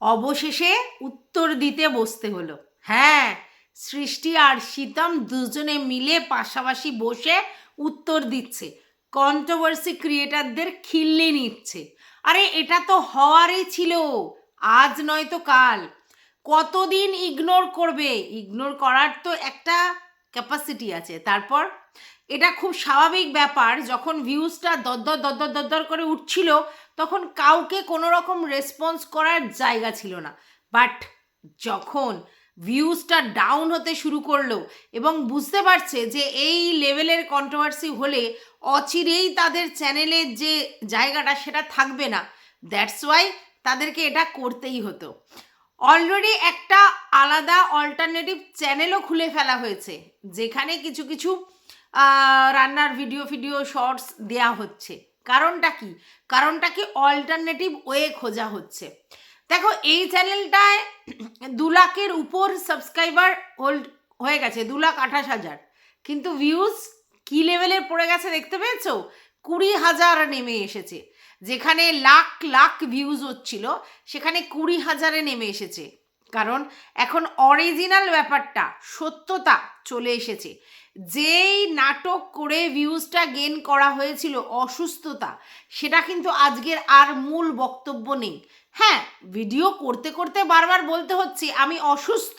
অবশেষে উত্তর দিতে বসতে হলো। হ্যাঁ সৃষ্টি আর শীতম দুজনে মিলে পাশাপাশি বসে উত্তর দিচ্ছে। কন্ট্রোভার্সি ক্রিয়েটারদের খিল্লি নিচ্ছে। আরে, এটা তো হওয়ারই ছিল। আজ নয়তো কাল। কতদিন ইগনোর করবে? ইগনোর করার তো একটা ক্যাপাসিটি আছে। তারপর? এটা খুব স্বাভাবিক ব্যাপার, যখন ভিউজটা দরদর দরদর দরদর করে উঠছিল তখন কাউকে কোনো রকম রেসপন্স করার জায়গা ছিল না। বাট যখন ভিউজটা ডাউন হতে শুরু করল এবং বুঝতে পারছে যে এই লেভেলের কন্ট্রোভার্সি হলে অচিরেই তাদের চ্যানেলের যে জায়গাটা সেটা থাকবে না। দ্যাটস ওয়াই তাদেরকে এটা করতেই হতো। অলরেডি একটা আলাদা অল্টারনেটিভ চ্যানেলও খুলে ফেলা হয়েছে, যেখানে কিছু কিছু রান্নার ভিডিও ফিডিও শর্টস দেয়া হচ্ছে। কারণটা কি? কারণটা কি অল্টারনেটিভ ওয়ে খোঁজা হচ্ছে। দেখো, এই চ্যানেলটায় দু লাখের উপর সাবস্ক্রাইবার হোল্ড হয়ে গেছে, দু লাখ আঠাশ হাজার। কিন্তু ভিউজ কি লেভেলের পড়ে গেছে দেখতে পেয়েছ? কুড়ি হাজার নেমে এসেছে। যেখানে লাখ লাখ ভিউজ হচ্ছিল, সেখানে কুড়ি হাজারে নেমে এসেছে। কারণ এখন অরিজিনাল ব্যাপারটা, সত্যতা চলে এসেছে। যেই নাটক করে ভিউজটা গেন করা হয়েছিল অসুস্থতা, সেটা কিন্তু আজকের আর মূল বক্তব্য নেই। হ্যাঁ ভিডিও করতে করতে বারবার বলতে হচ্ছে, আমি অসুস্থ,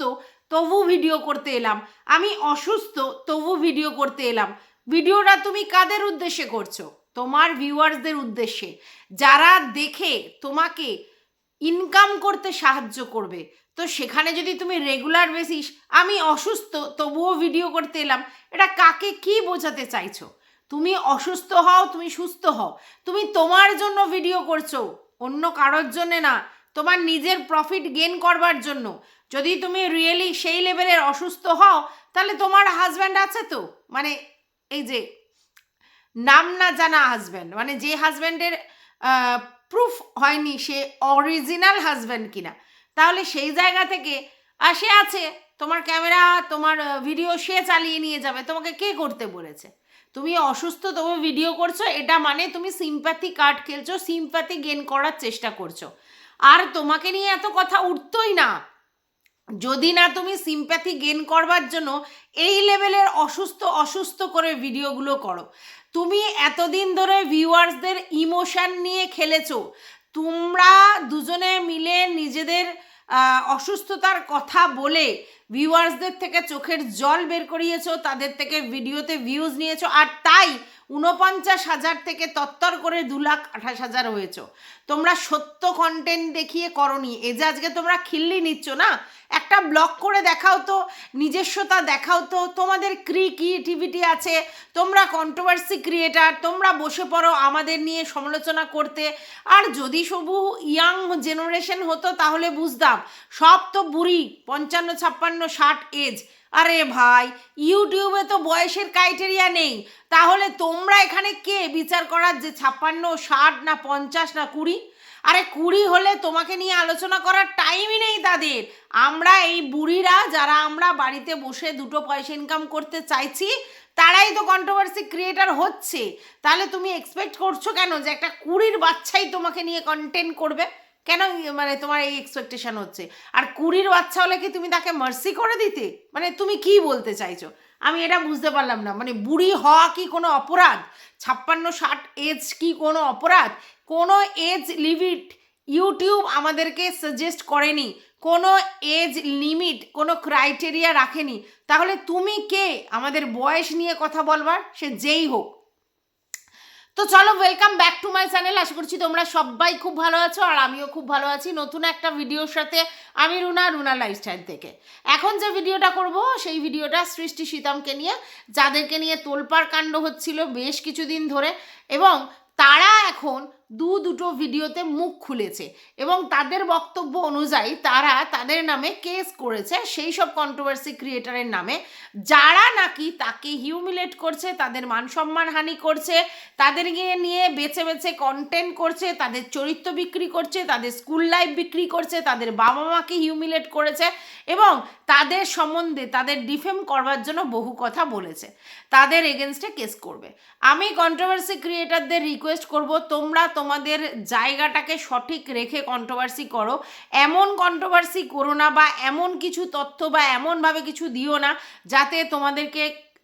তবু ভিডিও করতে এলাম। আমি অসুস্থ, তবু ভিডিও করতে এলাম। ভিডিওটা তুমি কাদের উদ্দেশ্যে করছ? তোমার ভিউয়ার্সদের উদ্দেশ্যে। যারা দেখে তোমাকে ইনকাম করতে সাহায্য করবে। তো সেখানে যদি তুমি রেগুলার বেসিস আমি অসুস্থ, তবুও ভিডিও করতে এলাম, এটা কাকে কি বোঝাতে চাইছো? তুমি অসুস্থ হও, তুমি সুস্থ হও। তুমি তোমার জন্য ভিডিও করছ, অন্য কারোর জন্য না। তোমার নিজের প্রফিট গেন করবার জন্য। যদি তুমি রিয়েলি সেই লেভেলের অসুস্থ হও, তাহলে তোমার হাজব্যান্ড আছে তো? মানে এই যে, নাম না জানা হাজব্যান্ড মানে যে হাজব্যান্ডের প্রুফ হয়নি সে অরিজিনাল হাজব্যান্ড কিনা। তাহলে সেই জায়গা থেকে, আর সে আছে, তোমার ক্যামেরা তোমার ভিডিও সে চালিয়ে নিয়ে যাবে। তোমাকে কে করতে বলেছে? তুমি অসুস্থ, তবু ভিডিও করছ, এটা মানে তুমি সিম্প্যাথি কার্ড খেলছো সিম্প্যাথি গেন করার চেষ্টা করছ। আর তোমাকে নিয়ে এত কথা উঠতোই না। যদি না তুমি সিম্প্যাথি গেন করবার জন্য এই লেভেলের অসুস্থ অসুস্থ করে ভিডিওগুলো করো। তুমি এতদিন ধরে ভিউয়ার্সদের ইমোশান নিয়ে খেলেছো। তোমরা দুজনে মিলে নিজেদের অসুস্থতার কথা বলে ভিউয়ার্সদের থেকে চোখের জল বের করিয়েছো, তাদের থেকে ভিডিওতে ভিউজ নিয়েছো, আর তাই উনপঞ্চাশ হাজার থেকে তত্তর করে দু লাখ আঠাশ হাজার হয়েছো। তোমরা সত্য কন্টেন্ট দেখিয়ে করনি। এ যে আজকে তোমরা খিল্লি নিচ্ছ না? একটা ব্লগ করে দেখাও তো, নিজস্বতা দেখাও তো। তোমাদের ক্রি ক্রিয়েটিভিটি আছে, তোমরা কন্ট্রোভার্সি ক্রিয়েটার তোমরা বসে পড়ো আমাদের নিয়ে সমালোচনা করতে। আর যদি সবু ইয়াং জেনারেশন হতো তাহলে বুঝতাম, সব তো বুড়ি, পঞ্চান্ন, ছাপ্পান্ন, ষাট এজ আরে ভাই, ইউটিউবে তো বয়সের ক্রাইটেরিয়া নেই। তাহলে তোমরা এখানে কে বিচার করার যে ছাপ্পান্ন, ষাট না পঞ্চাশ না কুড়ি? আরে কুড়ি হলে তোমাকে নিয়ে আলোচনা করার টাইমই নেই তাদের। আমরা এই বুড়িরা, যারা আমরা বাড়িতে বসে দুটো পয়সা ইনকাম করতে চাইছি, তারাই তো কন্ট্রোভার্সি ক্রিয়েটার হচ্ছে। তাহলে তুমি এক্সপেক্ট করছ কেন যে একটা কুড়ির বাচ্চাই তোমাকে নিয়ে কন্টেন্ট করবে? কেন মানে তোমার এই এক্সপেকটেশন হচ্ছে? আর কুড়ির বাচ্চা হলে কি তুমি তাকে মার্সি করে দিতে? মানে তুমি কি বলতে চাইছো? আমি এটা বুঝতে পারলাম না। মানে বুড়ি হওয়া কি কোনো অপরাধ? ছাপ্পান্ন, ষাট এজ কি কোনো অপরাধ? কোনো এজ লিমিট ইউটিউব আমাদেরকে সাজেস্ট করেনি। কোনো এজ লিমিট কোনো ক্রাইটেরিয়া রাখেনি। তাহলে তুমি কে? আমাদের বয়স নিয়ে কথা বলবার? সে যেই হোক। তো চলো welcome back to my channel আশা করছি তোমরা সবাই খুব ভালো আছো আর আমিও খুব ভালো আছি নতুন একটা ভিডিওর সাথে আমি রুনা রুনা লাইফস্টাইল থেকে। এখন যে ভিডিওটা করব, সেই ভিডিওটা সৃষ্টি সীতামকে নিয়ে, যাদেরকে নিয়ে তোলপার কাণ্ড হচ্ছিল বেশ কিছুদিন ধরে এবং তারা এখন দু দুটো ভিডিওতে মুখ খুলেছে এবং তাদের বক্তব্য অনুযায়ী তারা তাদের নামে কেস করেছে, সেই সব কন্ট্রোভার্সি ক্রিয়েটারের নামে। যারা নাকি তাকে হিউমিলেট করছে, তাদের মান সম্মান হানি করছে তাদেরকে নিয়ে বেছে বেছে কন্টেন্ট করছে, তাদের চরিত্র বিক্রি করছে, তাদের স্কুল লাইফ বিক্রি করছে, তাদের বাবা মাকে হিউমিলেট করেছে এবং তাদের সম্বন্ধে তাদের ডিফেম করবার জন্য বহু কথা বলেছে। তাদের এগেনস্টে কেস করবে। আমি কন্ট্রোভার্সি ক্রিয়েটারদের রিকোয়েস্ট করব, তোমরা তোমাদের জায়গাটাকে সঠিক রেখে কন্ট্রোভার্সি করো। এমন কন্ট্রোভার্সি করো না বা এমন কিছু তথ্য বা এমনভাবে কিছু দিও না যাতে তোমাদেরকে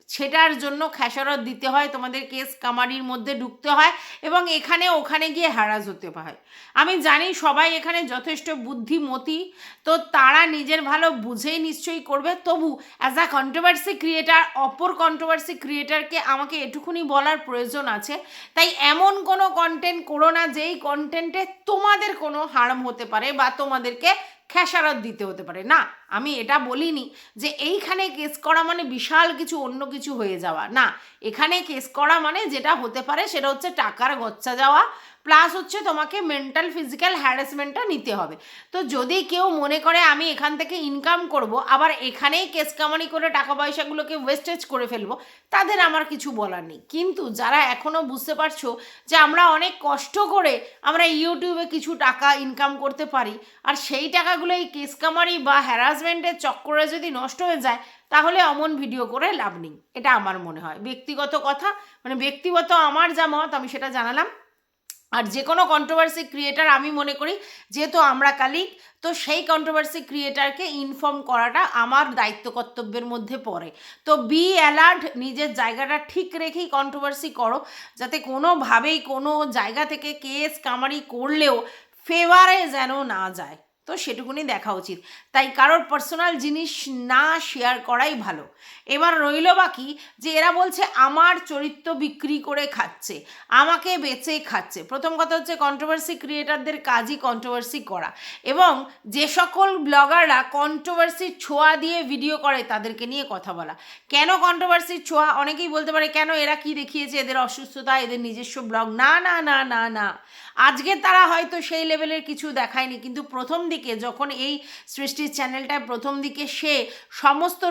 সেটার জন্য খেসারত দিতে হয়, তোমাদের কেস কামারির মধ্যে ঢুকতে হয় এবং এখানে ওখানে গিয়ে হ্যারাস হতে হয়। আমি জানি সবাই এখানে যথেষ্ট বুদ্ধিমতী, তো তারা নিজের ভালো বুঝেই নিশ্চয়ই করবে। তবু অ্যাজ আ কন্ট্রোভার্সি ক্রিয়েটার অপর কন্ট্রোভার্সি ক্রিয়েটারকে আমাকে এটুকুনি বলার প্রয়োজন আছে। তাই এমন কোনো কন্টেন্ট করো না যেই কন্টেন্টে তোমাদের কোনো হার্ম হতে পারে বা তোমাদেরকে খেসারত দিতে হতে পারে। না, আমি এটা বলিনি যে এইখানে কেস করা মানে বিশাল কিছু, অন্য কিছু হয়ে যাওয়া। না, এখানে কেস করা মানে যেটা হতে পারে সেটা হচ্ছে টাকার গচ্চা যাওয়া প্লাস হচ্ছে তোমাকে মেন্টাল ফিজিক্যাল হ্যারাসমেন্টটা নিতে হবে। তো যদি কেউ মনে করে আমি এখান থেকে ইনকাম করব, আবার এখানেই কেস কামানি করে টাকা পয়সাগুলোকে ওয়েস্টেজ করে ফেলব, তাদের আমার কিছু বলার নেই। কিন্তু যারা এখনও বুঝতে পারছ যে আমরা অনেক কষ্ট করে আমরা ইউটিউবে কিছু টাকা ইনকাম করতে পারি, আর সেই টাকাগুলো এই কেস কামারি বা হ্যারাসমেন্টের চক্করে যদি নষ্ট হয়ে যায়, তাহলে অমন ভিডিও করে লাভ নেই। এটা আমার মনে হয়। ব্যক্তিগত কথা মানে ব্যক্তিগত আমার যা মত, আমি সেটা জানালাম। আর যে কোনো কন্ট্রোভার্সি ক্রিয়েটার আমি মনে করি, যেহেতু আমরা কালিক তো সেই কন্ট্রোভার্সি ক্রিয়েটারকে ইনফর্ম করাটা আমার দায়িত্ব কর্তব্যের মধ্যে পড়ে। তো বি অ্যালার্ট নিজের জায়গাটা ঠিক রেখেই কন্ট্রোভার্সি করো, যাতে কোনোভাবেই কোনো জায়গা থেকে কেস কামারি করলেও ফেভারে যেন না যায়। তো সেটুকুনি দেখা উচিত। তাই কারোর পার্সোনাল জিনিস না শেয়ার করাই ভালো। এবার রইল বাকি যে এরা বলছে, আমার চরিত্র বিক্রি করে খাচ্ছে, আমাকে বেচে খাচ্ছে। প্রথম কথা হচ্ছে কন্ট্রোভার্সি ক্রিয়েটারদের কাজই কন্ট্রোভার্সি করা। এবং যে সকল ব্লগাররা কন্ট্রোভার্সির ছোঁয়া দিয়ে ভিডিও করে তাদেরকে নিয়ে কথা বলা। কেন কন্ট্রোভার্সির ছোঁয়া? অনেকেই বলতে পারে, কেন এরা কি দেখিয়েছে? এদের অসুস্থতা, এদের নিজস্ব ব্লগ না না না না না। আজকে তারা হয়তো সেই লেভেলের কিছু দেখায়নি, কিন্তু প্রথম দিকে যখন এই সৃষ্টির চ্যানেলটায় প্রথম দিকে সে সমস্ত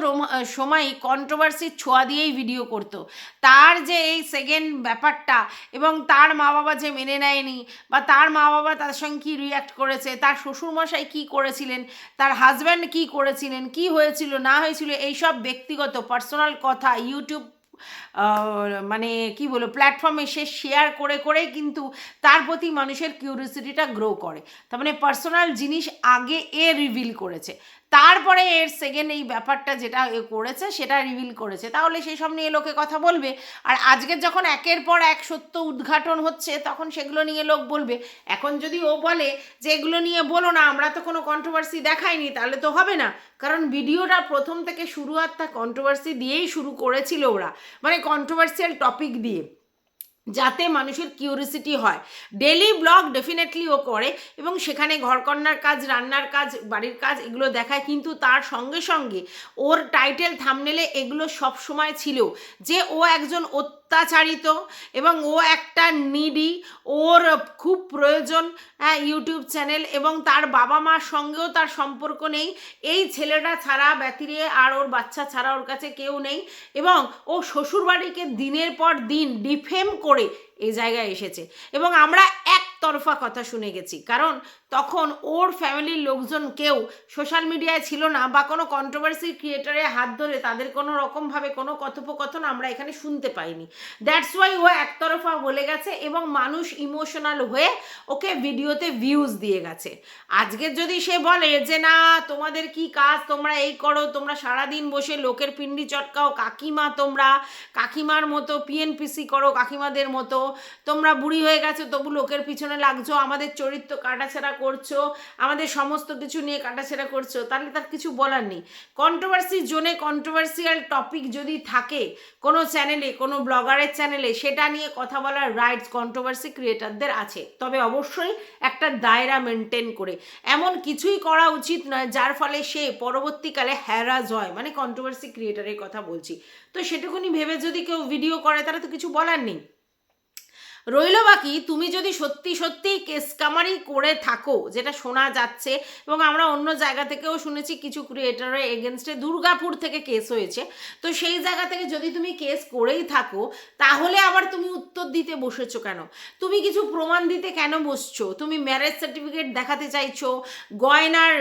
সময় কন্ট্রোভার্সির ছোঁয়া দিয়েই ভিডিও করতো। তার যে এই সেকেন্ড ব্যাপারটা এবং তার মা বাবা যে মেনে নেয়নি বা তার মা বাবা তার সঙ্গে কী রিয়্যাক্ট করেছে, তার শ্বশুরমশাই কী করেছিলেন, তার হাজব্যান্ড কী করেছিলেন, কি হয়েছিল, না হয়েছিল, এইসব ব্যক্তিগত পার্সোনাল কথা ইউটিউব মানে কি বলব প্ল্যাটফর্মে সে শেয়ার করে করেই কিন্তু তার প্রতি মানুষের কিউরিয়াসিটিটা গ্রো করে। তার মানে পার্সোনাল জিনিস আগে এ রিভিল করেছে। তারপরে এর সেকেন্ড এই ব্যাপারটা যেটা করেছে, সেটা রিভিল করেছে। তাহলে সেই সব নিয়ে লোকে কথা বলবে। আর আজকের যখন একের পর এক সত্য উদ্ঘাটন হচ্ছে, তখন সেগুলো নিয়ে লোক বলবে। এখন যদি ও বলে যে এগুলো নিয়ে বলো না, আমরা তো কোনো কন্ট্রোভার্সি দেখাইনি, তাহলে তো হবে না। কারণ ভিডিওটা প্রথম থেকে শুরু আর তা কন্ট্রোভার্সি দিয়েই শুরু করেছিল ওরা। মানে কন্ট্রোভার্সিয়াল টপিক দিয়ে। যাতে মানুষের কিউরিসিটি হয়। ডেলি ব্লগ ডেফিনেটলি ও করে এবং সেখানে ঘরকন্যার কাজ, রান্নার কাজ, বাড়ির কাজ এগুলো দেখায়। কিন্তু তার সঙ্গে সঙ্গে ওর টাইটেল থামনেলে এগুলো সব সময় ছিল যে ও একজন অত্যাচারিত এবং ও একটা নিডি ওর খুব প্রয়োজন হ্যাঁ ইউটিউব চ্যানেল এবং তার বাবা মার সঙ্গেও তার সম্পর্ক নেই। এই ছেলেটা ছাড়া ব্যতিরে আর ওর বাচ্চা ছাড়া ওর কাছে কেউ নেই এবং ও শ্বশুরবাড়িকে দিনের পর দিন ডিফেম করে এই জায়গায় এসেছে। এবং আমরা একতরফা কথা শুনে গেছি। কারণ তখন ওর ফ্যামিলির লোকজন কেউ সোশ্যাল মিডিয়ায় ছিল না বা কোনো কন্ট্রোভার্সি ক্রিয়েটারের হাত ধরে তাদের কোনো রকমভাবে কোনো কথোপকথন আমরা এখানে শুনতে পাইনি। দ্যাটস ওয়াই ও একতরফা বলে গেছে এবং মানুষ ইমোশনাল হয়ে ওকে ভিডিওতে ভিউজ দিয়ে গেছে। আজকের যদি সে বলে যে, না, তোমাদের কি কাজ? তোমরা এই করো, তোমরা সারাদিন বসে লোকের পিন্ডি চটকাও, কাকিমা তোমরা, কাকিমার মতো পিএনপিসি করো, কাকিমাদের মতো, তোমরা বুড়ি হয়ে গেছো, তবু লোকের পিছনে লাগছো, আমাদের চরিত্র কাটাছেড়া করছ, আমাদের সমস্ত কিছু নিয়ে কাটাছেড়া করছ, তাহলে তার কিছু বলার নেই। কন্ট্রোভার্সি জোনে কন্ট্রোভার্সিয়াল টপিক যদি থাকে, কোনো চ্যানেলে কোনো ব্লগারের চ্যানেলে সেটা নিয়ে কথা বলার রাইটস কন্ট্রোভার্সি ক্রিয়েটারদের আছে। তবে অবশ্যই একটা দায়রা মেনটেন করে। এমন কিছুই করা উচিত নয়, যার ফলে সে পরবর্তীকালে হ্যারাজ হয়। মানে কন্ট্রোভার্সি ক্রিয়েটারের কথা বলছি। তো সেটুকুনি ভেবে যদি কেউ ভিডিও করে তারা তো কিছু বলার নেই। রইল বাকি, তুমি যদি সত্যি সত্যি কেস কামারি করে থাকো, যেটা শোনা যাচ্ছে, এবং আমরা অন্য জায়গা থেকেও শুনেছি কিছু ক্রিয়েটারের এগেনস্টে দুর্গাপুর থেকে কেস হয়েছে, তো সেই জায়গা থেকে যদি তুমি কেস করেই থাকো, তাহলে আবার তুমি উত্তর দিতে বসেছো কেন? তুমি কিছু প্রমাণ দিতে কেন বসছো? তুমি ম্যারেজ সার্টিফিকেট দেখাতে চাইছো, গয়নার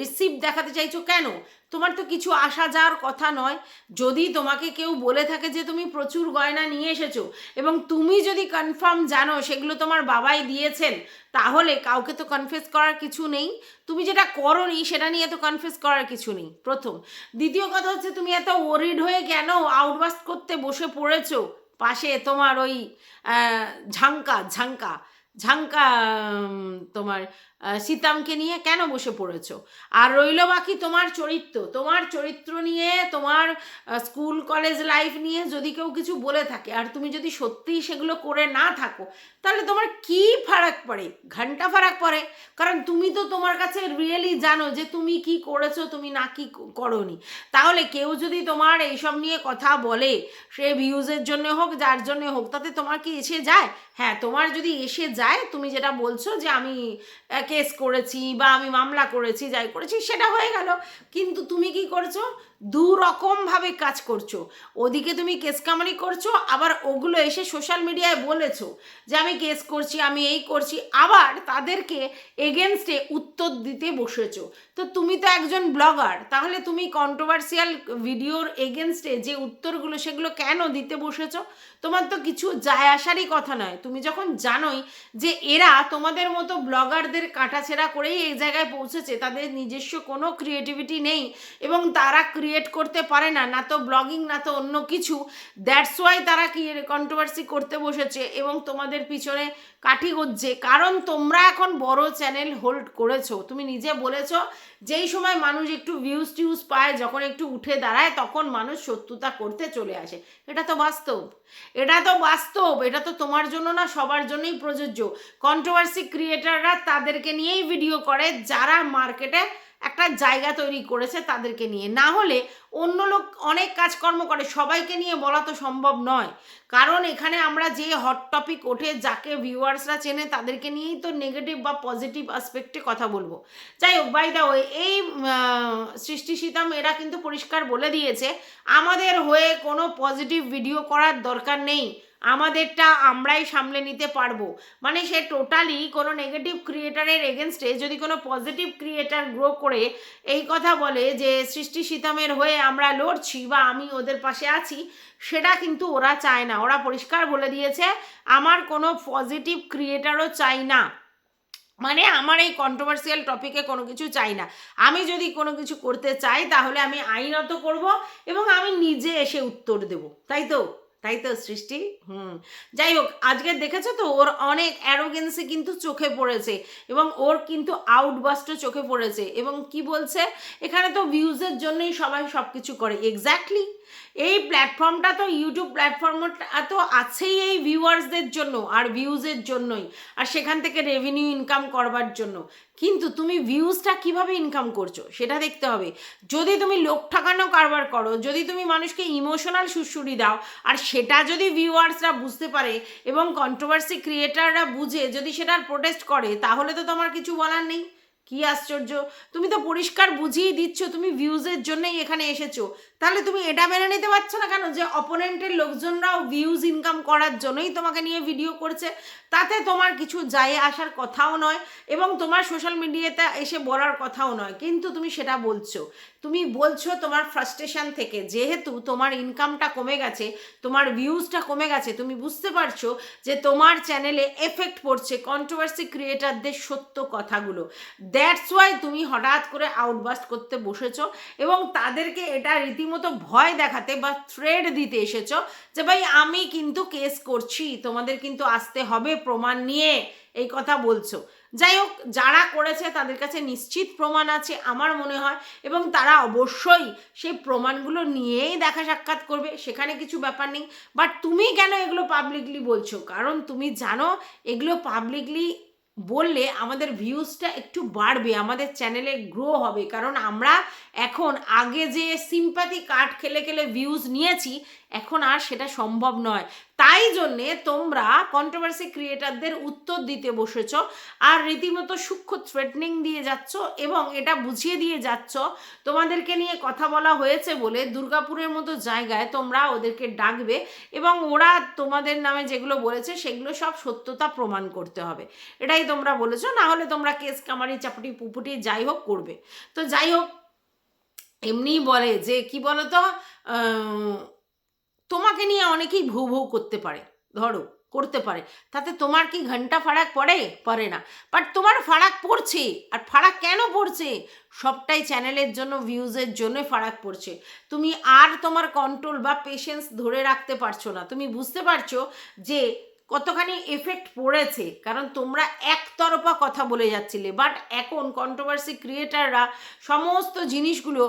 রিসিপ্ট দেখাতে চাইছো কেন? তোমার তো কিছু আসা যাওয়ার কথা নয়। যদি তোমাকে কেউ বলে থাকে যে তুমি প্রচুর গয়না নিয়ে এসেছ এবং তুমি যদি কনফার্ম জানো সেগুলো তোমার বাবাই দিয়েছেন, তাহলে কাউকে তো কনফেস করার কিছু নেই। তুমি যেটা করনি সেটা নিয়ে তো কনফেস করার কিছু নেই, প্রথম। দ্বিতীয় কথা হচ্ছে তুমি এত ওরিড হয়ে কেন আউটবাস্ট করতে বসে পড়েছো? পাশে তোমার ওই ঝাঙ্কা ঝাঙ্কা ঝাঙ্কা তোমার সীতামকে নিয়ে কেন বসে পড়েছ? আর রইল বাকি তোমার চরিত্র। তোমার চরিত্র নিয়ে, তোমার স্কুল কলেজ লাইফ নিয়ে যদি কেউ কিছু বলে থাকে, আর তুমি যদি সত্যিই সেগুলো করে না থাকো, তাহলে তোমার কি ফারাক পড়ে? ঘণ্টা ফারাক পড়ে। কারণ তুমি তো তোমার কাছে রিয়েলি জানো যে তুমি কি করেছ, তুমি না কি করনি। তাহলে কেউ যদি তোমার এইসব নিয়ে কথা বলে, সে ভিউজের জন্য হোক, যার জন্য হোক, তাতে তোমার কি এসে যায়? হ্যাঁ তোমার যদি এসে যায়, তুমি যেটা বলছো যে আমি কেস করেছি বা আমি মামলা করেছি, যাই করেছি, সেটা হয়ে গেল। কিন্তু তুমি কি করছ? দু রকমভাবে কাজ করছ। ওদিকে তুমি কেস কামারি করছ, আবার ওগুলো এসে সোশ্যাল মিডিয়ায় বলেছ যে আমি কেস করছি, আমি এই করছি, আবার তাদেরকে এগেনস্টে উত্তর দিতে বসেছো। তো তুমি তো একজন ব্লগার তাহলে তুমি কন্ট্রোভার্সিয়াল ভিডিওর এগেনস্টে যে উত্তরগুলো সেগুলো কেন দিতে বসেছো? তোমার তো কিছু যায় আসারই কথা নয়। তুমি যখন জানোই যে এরা তোমাদের মতো ব্লগারদের কাটাছেড়া করেই এই জায়গায় পৌঁছেছে, তাদের নিজস্ব কোনো ক্রিয়েটিভিটি নেই এবং তারা ক্রিয়েট করতে পারে না না তো ব্লগিং না তো অন্য কিছু। দ্যাটস ওয়াই তারা কি কন্ট্রোভার্সি করতে বসেছে এবং তোমাদের পিছনে কাঠি গজ্জে কারণ তোমরা এখন বড় চ্যানেল হোল্ড করেছ। তুমি নিজে বলেছ, যেই সময় মানুষ একটু ভিউজ টিউজ পায়, যখন একটু উঠে দাঁড়ায়, তখন মানুষ শত্রুতা করতে চলে আসে। এটা তো বাস্তব। এটা তো বাস্তব। এটা তো তোমার জন্য না, সবার জন্যই প্রযোজ্য। কন্ট্রোভার্সি ক্রিয়েটাররা তাদেরকে নিয়েই ভিডিও করে, যারা মার্কেটে একটা জায়গা তৈরি করেছে তাদেরকে নিয়ে। না হলে অন্য লোক অনেক কাজকর্ম করে, সবাইকে নিয়ে বলা তো সম্ভব নয়। কারণ এখানে আমরা যে হট টপিক ওঠে, যাকে ভিউয়ার্সরা চেনে, তাদেরকে নিয়েই তো নেগেটিভ বা পজিটিভ আসপেক্টে কথা বলব। যাই হোক বাই দা ওয়ে এই সৃষ্টি সীতাম, এরা কিন্তু পরিষ্কার বলে দিয়েছে, আমাদের হয়ে কোনো পজিটিভ ভিডিও করার দরকার নেই। আমাদেরটা আমরাই সামলে নিতে পারব। মানে সে টোটালি কোনো নেগেটিভ ক্রিয়েটারের এগেনস্টে যদি কোনো পজিটিভ ক্রিয়েটার গ্রো করে, এই কথা বলে যে সৃষ্টি সীতামের হয়ে আমরা লড়ছি বা আমি ওদের পাশে আছি, সেটা কিন্তু ওরা চায় না। ওরা পরিষ্কার বলে দিয়েছে, আমার কোনো পজিটিভ ক্রিয়েটারও চাই না। মানে আমার এই কন্ট্রোভার্সিয়াল টপিকে কোনো কিছু চাই না। আমি যদি কোনো কিছু করতে চাই, তাহলে আমি আইনত করব এবং আমি নিজে এসে উত্তর দেব। তাই তো? তাই তো, সৃষ্টি? হুম। যাই হোক, আজকে দেখেছ তো, ওর অনেক অ্যারোগেন্সি কিন্তু চোখে পড়েছে এবং ওর কিন্তু আউটবাস্টও চোখে পড়েছে এবং কি বলছে? এখানে তো ভিউজের জন্যই সবাই সব কিছু করে। এক্স্যাক্টলি এই প্ল্যাটফর্মটা তো ইউটিউব প্ল্যাটফর্মটা তো আছেই এই ভিউয়ার্সদের জন্য আর ভিউজের জন্যই। আর সেখান থেকে রেভিনিউ ইনকাম করবার জন্য। কিন্তু তুমি ভিউজটা কীভাবে ইনকাম করছ, সেটা দেখতে হবে। যদি তুমি লোক ঠাকানো কারবার করো, যদি তুমি মানুষকে ইমোশনাল সুশুরি দাও, আর সেটা যদি ভিউয়ার্সরা বুঝতে পারে এবং কন্ট্রোভার্সি ক্রিয়েটাররা বুঝে, যদি সেটার প্রোটেস্ট করে, তাহলে তো তোমার কিছু বলার নেই। কি আশ্চর্য! তুমি তো পরিষ্কার বুঝিয়ে দিচ্ছ, তুমি ভিউজের জন্যই এখানে এসেছ। তাহলে তুমি এটা মেনে নিতে পারছ না কেন? যে অপোনেন্টের লোকজনরাও ভিউজ ইনকাম করার জন্যই তোমাকে নিয়ে ভিডিও করছে। তাতে তোমার কিছু যায় আসার কথাও নয় এবং তোমার সোশ্যাল মিডিয়াতে এসে বলার কথাও নয়। কিন্তু তুমি সেটা বলছো। তুমি বলছো তোমার ফ্রাস্ট্রেশন থেকে। যেহেতু তোমার ইনকামটা কমে গেছে, তোমার ভিউজটা কমে গেছে, তুমি বুঝতে পারছ যে তোমার চ্যানেলে এফেক্ট পড়ছে কন্ট্রোভার্সি ক্রিয়েটারদের সত্য কথাগুলো। দ্যাটস ওয়াই তুমি হঠাৎ করে আউটবাস্ট করতে বসেছো এবং তাদেরকে এটা রীতিমতো ভয় দেখাতে বা থ্রেড দিতে এসেছ যে ভাই আমি কিন্তু কেস করছি, তোমাদের কিন্তু আসতে হবে প্রমাণ নিয়ে, এই কথা বলছো। যাই হোক, যারা করেছে তাদের কাছে নিশ্চিত প্রমাণ আছে আমার মনে হয় এবং তারা অবশ্যই সেই প্রমাণগুলো নিয়েই দেখা সাক্ষাৎ করবে, সেখানে কিছু ব্যাপার নেই। বাট তুমি কেন এগুলো পাবলিকলি বলছো? কারণ তুমি জানো, এগুলো পাবলিকলি বললে আমাদের ভিউজটা একটু বাড়বে, আমাদের চ্যানেলে গ্রো হবে। কারণ আমরা এখন আগে যে সিম্পাথি কার্ড খেলে খেলে ভিউজ নিয়েছি, এখন আর সেটা সম্ভব নয়। তাই জন্যে তোমরা কন্ট্রোভার্সি ক্রিয়েটারদের উত্তর দিতে বসেছ আর রীতিমতো সূক্ষ্ম থ্রেটনিং দিয়ে যাচ্ছ এবং এটা বুঝিয়ে দিয়ে যাচ্ছ। তোমাদেরকে নিয়ে কথা বলা হয়েছে বলে দুর্গাপুরের মতো জায়গায় তোমরা ওদেরকে ডাকবে এবং ওরা তোমাদের নামে যেগুলো বলেছে সেগুলো সব সত্যতা প্রমাণ করতে হবে। এটাই তোমরা বলেছ, না হলে তোমরা কেস কামারি চাপটি পুপুটি যাই হোক করবে। তো যাই হোক, এমনিই বলে যে কি বলতো তোমাকে নিয়ে অনেকেই ভৌ ভৌ করতে পারে, ধরো, করতে পারে। তাতে তোমার কি ঘণ্টা ফারাক পড়ে? পড়ে না। বাট তোমার ফারাক পড়ছে। আর ফারাক কেন পড়ছে? সবটাই চ্যানেলের জন্য ভিউজের জন্য ফারাক পড়ছে। তুমি আর তোমার কন্ট্রোল বা পেশেন্স ধরে রাখতে পারছ না। তুমি বুঝতে পারছ যে কতখানি এফেক্ট পড়েছে? কারণ তোমরা একতরফা কথা বলে যাচ্ছিলে বাট এখন কন্ট্রোভার্সি ক্রিয়েটাররা সমস্ত জিনিসগুলো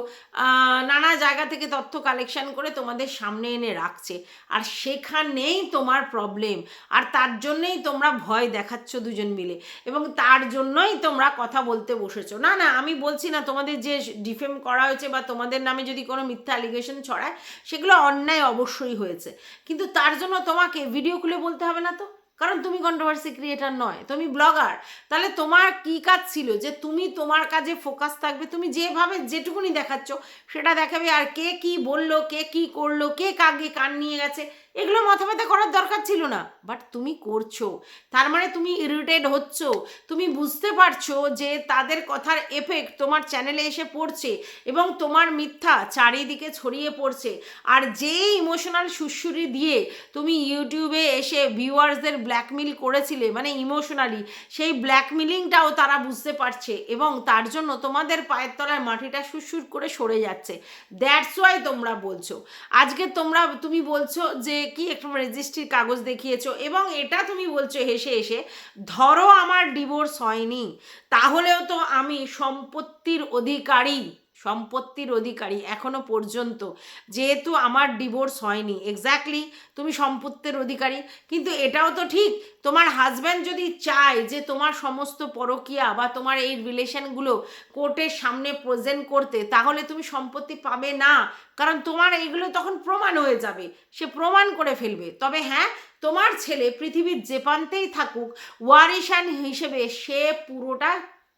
নানা জায়গা থেকে তথ্য কালেকশন করে তোমাদের সামনে এনে রাখছে। আর সেখানেই তোমার প্রবলেম আর তার জন্যেই তোমরা ভয় দেখাচ্ছ দুজন মিলে। এবং তার জন্যই তোমরা কথা বলতে বসেছো। না না, আমি বলছি না তোমাদের যে ডিফেম করা হয়েছে বা তোমাদের নামে যদি কোনো মিথ্যা অ্যালিগেশন ছড়ায়, সেগুলো অন্যায় অবশ্যই হয়েছে। কিন্তু তার জন্য তোমাকে ভিডিও খুলে বলতে হবে না তো? কারণ তুমি কন্ট্রোভার্সি ক্রিয়েটার নয়, তুমি ব্লগার তাহলে তোমার কি কাজ ছিল? যে তুমি তোমার কাজে ফোকাস থাকবে, তুমি যেভাবে যেটুকুনি দেখাচ্ছ, সেটা দেখাবে। আর কে কি বলল, কে কি করল, কে কাকে কান নিয়ে গেছে এগুলো মাথা ব্যথা করার দরকার ছিল না। বাট তুমি করছ। তার মানে তুমি ইরিটেড হচ্ছ। তুমি বুঝতে পারছ যে তাদের কথার এফেক্ট তোমার চ্যানেলে এসে পড়ছে এবং তোমার মিথ্যা চারিদিকে ছড়িয়ে পড়ছে। আর যে ইমোশনাল সুশ্রুরি দিয়ে তুমি ইউটিউবে এসে ভিউয়ার্সদের ব্ল্যাকমেল করেছিলে মানে ইমোশনালি সেই ব্ল্যাকমেলিংটাও তারা বুঝতে পারছে এবং তার জন্য তোমাদের পায়ের তলায় মাটিটা সুরসুর করে সরে যাচ্ছে। দ্যাটস ওয়াই তোমরা বলছো। আজকে তোমরা, তুমি বলছো যে কি একটু রেজিস্ট্রির কাগজ দেখিয়েছো? এবং এটা তুমি বলছো হেসে এসে ধরো আমার ডিভোর্স হয়নি, তাহলেও তো আমি সম্পত্তির অধিকারী। সম্পত্তির অধিকারী এখনও পর্যন্ত। যেহেতু আমার ডিভোর্স হয়নি। এক্স্যাক্টলি তুমি সম্পত্তির অধিকারী। কিন্তু এটাও তো ঠিক, তোমার হাজব্যান্ড যদি চায় যে তোমার সমস্ত পরকিয়া বা তোমার এই রিলেশনগুলো কোর্টের সামনে প্রেজেন্ট করতে, তাহলে তুমি সম্পত্তি পাবে না। কারণ তোমার এইগুলো তখন প্রমাণ হয়ে যাবে। সে প্রমাণ করে ফেলবে। তবে হ্যাঁ তোমার ছেলে পৃথিবীর যে প্রান্তেই থাকুক ওয়ারিশান হিসেবে সে পুরোটা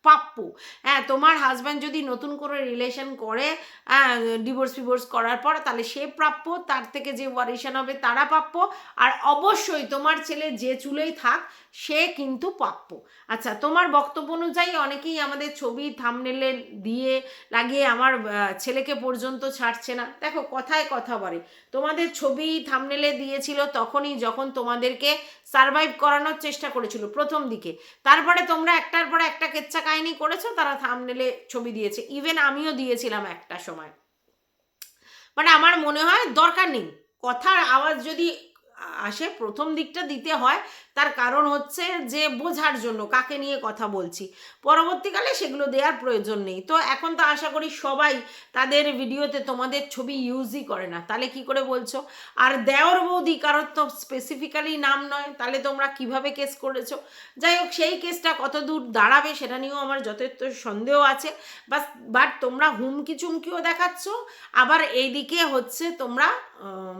প্রাপ্য হ্যাঁ তোমার হাজব্যান্ড যদি নতুন করে রিলেশন করে হ্যাঁ ডিভোর্স ফিভোর্স করার পর, তাহলে সে প্রাপ্য তার থেকে যে ওয়ারিশান হবে তারা প্রাপ্য আর অবশ্যই তোমার ছেলে যে চুলেই থাক সে কিন্তু প্রাপ্য আচ্ছা তোমার বক্তব্য অনুযায়ী অনেকেই আমাদের ছবি থামনেলে দিয়ে লাগিয়ে আমার ছেলেকে পর্যন্ত ছাড়ছে না। দেখো, কথায় কথা বলে। তোমাদের ছবি থামনেলে দিয়েছিল তখনই যখন তোমাদেরকে সারভাইভ করানোর চেষ্টা করেছিল প্রথম দিকে। তারপরে তোমরা একটার পর একটা কেচ্ছা কাহিনী করেছ, তারা থামনেলে ছবি দিয়েছে। ইভেন আমিও দিয়েছিলাম একটা সময়। মানে আমার মনে হয় দরকার নেই। কথার আওয়াজ যদি আসে, প্রথম দিকটা দিতে হয় তার কারণ হচ্ছে যে বোঝার জন্য, কাকে নিয়ে কথা বলছি। পরবর্তীকালে সেগুলো দেওয়ার প্রয়োজন নেই। তো এখন তো আশা করি সবাই তাদের ভিডিওতে তোমাদের ছবি ইউজই করে না। তাহলে কি করে বলছো? আর দেওর বৌদি, কারোর তো স্পেসিফিক্যালি নাম নয়, তাহলে তোমরা কীভাবে কেস করেছ? যাই হোক, সেই কেসটা কত দূর দাঁড়াবে সেটা নিয়েও আমার যথেষ্ট সন্দেহ আছে। বাস বাট তোমরা হুমকি চুমকিও দেখাচ্ছ, আবার এইদিকে হচ্ছে তোমরা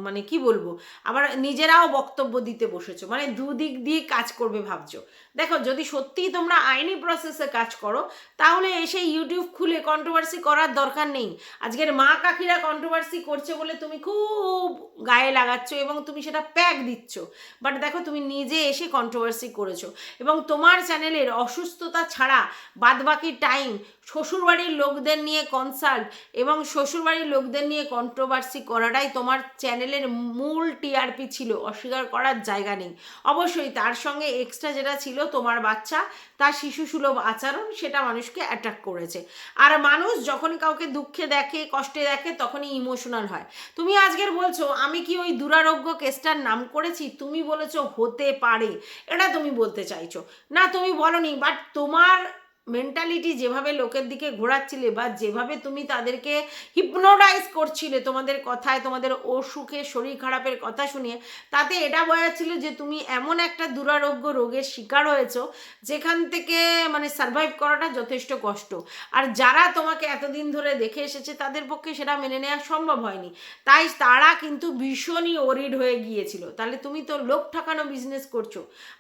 মানে কি বলব? আবার নিজেরাও বক্তব্য দিতে বসেছো। মানে দুদিক দিয়ে কাজ করবে ভাবছ। দেখো, যদি সত্যিই তোমরা আইনি প্রসেসে কাজ করো, তাহলে এসে ইউটিউব খুলে কন্ট্রোভার্সি করার দরকার নেই। আজকের মা কাকিরা কন্ট্রোভার্সি করছে বলে তুমি খুব গায়ে লাগাচ্ছ এবং তুমি সেটা প্যাক দিচ্ছ। বাট দেখো, তুমি নিজে এসে কন্ট্রোভার্সি করেছ এবং তোমার চ্যানেলের অসুস্থতা ছাড়া বাদবাকি টাইম শ্বশুরবাড়ির লোকদের নিয়ে কনসাল্ট এবং শ্বশুরবাড়ির লোকদের নিয়ে কন্ট্রোভার্সি করাটাই তোমার চ্যানেলের মূল টিআরপি ছিল, অস্বীকার করার জায়গা নেই। অবশ্যই তার সঙ্গে এক্সট্রা যেটা ছিল তোমার বাচ্চা, তার শিশু সুলভ আচরণ, সেটা মানুষকে অ্যাট্রাক করেছে। আর মানুষ যখনই কাউকে দুঃখে দেখে, কষ্টে দেখে, তখনই ইমোশনাল হয়। তুমি আজকের বলছো, আমি কি ওই দুরারোগ্য কেসটার নাম করেছি? তুমি বলেছ, হতে পারে। এটা তুমি বলতে চাইছো। না, তুমি বলনি বাট তোমার মেন্টালিটি যেভাবে লোকের দিকে ঘোরাচ্ছিলে বা যেভাবে তুমি তাদেরকে হিপনোটাইজ করছিলে, তোমাদের কথায়, তোমাদের অসুখে, শরীর খারাপের কথা শুনিয়ে, তাতে এটা বোঝাচ্ছিল যে তুমি এমন একটা দুরারোগ্য রোগের শিকার হয়েছো, যেখান থেকে মানে সার্ভাইভ করাটা যথেষ্ট কষ্ট। আর যারা তোমাকে এতদিন ধরে দেখে এসেছে, তাদের পক্ষে সেটা মেনে নেওয়া সম্ভব হয়নি। তাই তারা কিন্তু ভীষণই ওরিড হয়ে গিয়েছিল। তাহলে তুমি তো লোক ঠকানো বিজনেস করছ।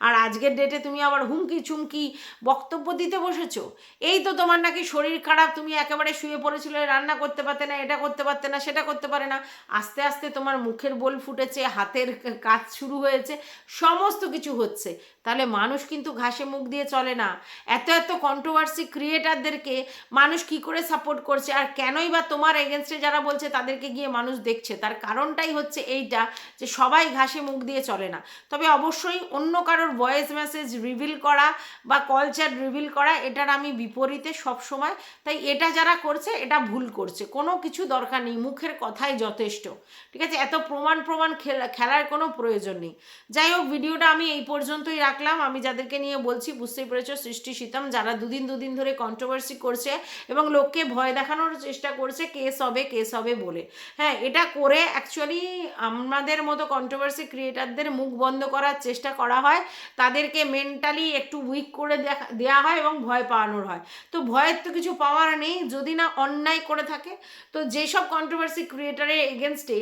আর আজকের ডেটে তুমি আবার হুমকি চুমকি বক্তব্য দিতে বসেছো? করছ এই তো তোমার নাকি শরীর খারাপ, তুমি একেবারে শুয়ে পড়েছিলে, রান্না করতে পারতে না, এটা করতে পারতে না, সেটা করতে পারে না। আস্তে আস্তে তোমার মুখের বোল ফুটেছে, হাতের কাজ শুরু হয়েছে, সমস্ত কিছু হচ্ছে। তাহলে মানুষ কিন্তু ঘাসে মুখ দিয়ে চলে না। এত এত কন্ট্রোভার্সি ক্রিয়েটারদেরকে মানুষ কি করে সাপোর্ট করছে? আর কেনই বা তোমার এগেনস্টে যারা বলছে, তাদেরকে গিয়ে মানুষ দেখছে? তার কারণটাই হচ্ছে এইটা, যে সবাই ঘাসে মুখ দিয়ে চলে না। তবে অবশ্যই অন্য কারোর ভয়েস মেসেজ রিভিল করা বা কল চ্যাট রিভিল করা এটার আমি বিপরীতে সব সময় তাই এটা যারা করছে, এটা ভুল করছে। কোনো কিছু দরকার নেই, মুখের কথাই যথেষ্ট। ঠিক আছে? এত প্রমাণ প্রমাণ খেলা, খেলার কোনো প্রয়োজন নেই। যাই হোক, ভিডিওটা আমি এই পর্যন্তই রাখলাম। আমি যাদেরকে নিয়ে বলছি, বুঝতেই পেরেছ, সৃষ্টি শীতম যারা দুদিন দুদিন ধরে কন্ট্রোভার্সি করছে এবং লোককে ভয় দেখানোর চেষ্টা করছে কেস হবে কেস হবে বলে। হ্যাঁ এটা করে অ্যাকচুয়ালি আমাদের মতো কন্ট্রোভার্সি ক্রিয়েটারদের মুখ বন্ধ করার চেষ্টা করা হয়। তাদেরকে মেন্টালি একটু উইক করে দেখা দেওয়া হয় এবং ভয় পাওয়ানোর হয়। তো ভয়ের তো কিছু পাওয়ার নেই, যদি না অন্যায় করে থাকে, তো যেসব কন্ট্রোভার্সি ক্রিয়েটারের এগেনস্টে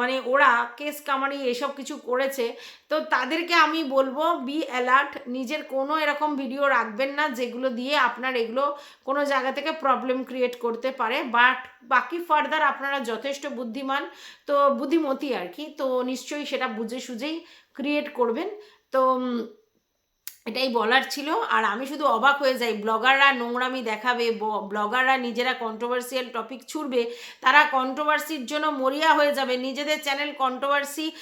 মানে ওরা কেস কামারি এসব কিছু করেছে, তো তাদেরকে আমি বলব বি অ্যালার্ট নিজের কোনো এরকম ভিডিও রাখবেন না, যেগুলো দিয়ে আপনার এগুলো কোনো জায়গা থেকে প্রবলেম ক্রিয়েট করতে পারে বাট বাকি ফার্দার আপনারা যথেষ্ট বুদ্ধিমান, তো বুদ্ধিমতী আর কি, তো নিশ্চয়ই সেটা বুঝে সুঝেই ক্রিয়েট করবেন। তো এটাই বলার ছিল। আর আমি শুধু অবাক হয়ে যাই, ব্লগাররা নোংরামি দেখাবে, ব- ব্লগাররা নিজেরা কন্ট্রোভার্সিয়াল টপিক ছুড়বে, তারা কন্ট্রোভার্সির জন্য মরিয়া হয়ে যাবে। নিজেদের চ্যানেল কন্ট্রোভার্সি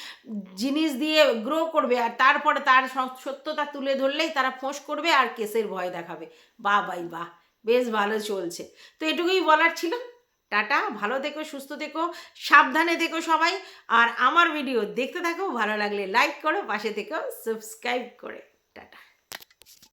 জিনিস দিয়ে গ্রো করবে আর তারপরে তার সত- সত্যতা তুলে ধরলেই তারা ফোঁস করবে আর কেসের ভয় দেখাবে। বাহ বাই বাহ, বেশ ভালো চলছে। তো এটুকুই বলার ছিল। টাটা, ভালো থেকো, সুস্থ থেকো, সাবধানে থেকো সবাই। আর আমার ভিডিও দেখতে থাকো, ভালো লাগলে লাইক করো, পাশে থেকো সাবস্ক্রাইব করে। টাটা।